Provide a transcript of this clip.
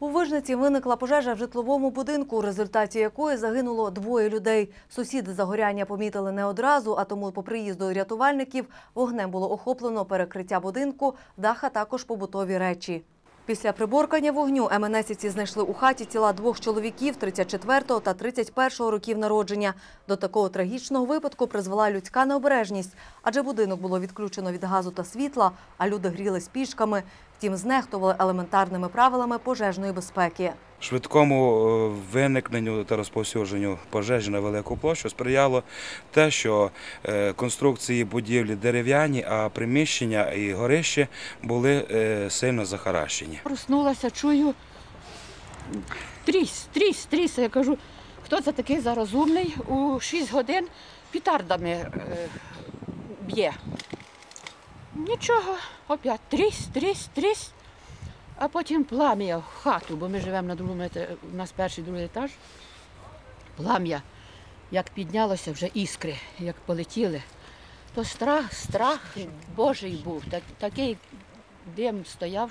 У Вижниці виникла пожежа в житловому будинку, у результаті якої загинуло двоє людей. Сусіди загоряння помітили не одразу, а тому по приїзду рятувальників вогнем було охоплено перекриття будинку, дах, а також побутові речі. Після приборкання вогню МНСівці знайшли у хаті тіла двох чоловіків 34 та 31 років народження. До такого трагічного випадку призвела людська необережність, адже будинок було відключено від газу та світла, а люди грілись пішками. Втім, знехтували елементарними правилами пожежної безпеки. Швидкому е, виникненню та розповсюдженню пожежі на велику площу сприяло те, що е, конструкції будівлі дерев'яні, а приміщення і горище були е, сильно захаращені. Проснулася, чую тріс, тріс, тріс. Я кажу, хто це такий зарозумний? У 6 годин пітардами б'є. Нічого, опять трісь, трісь, трісь. А потім плам'я в хату, бо ми живемо на другому ета- у нас перший другий етаж. Плам'я, як піднялося, вже іскри, як полетіли, то страх, страх Божий був. Так, такий дим стояв,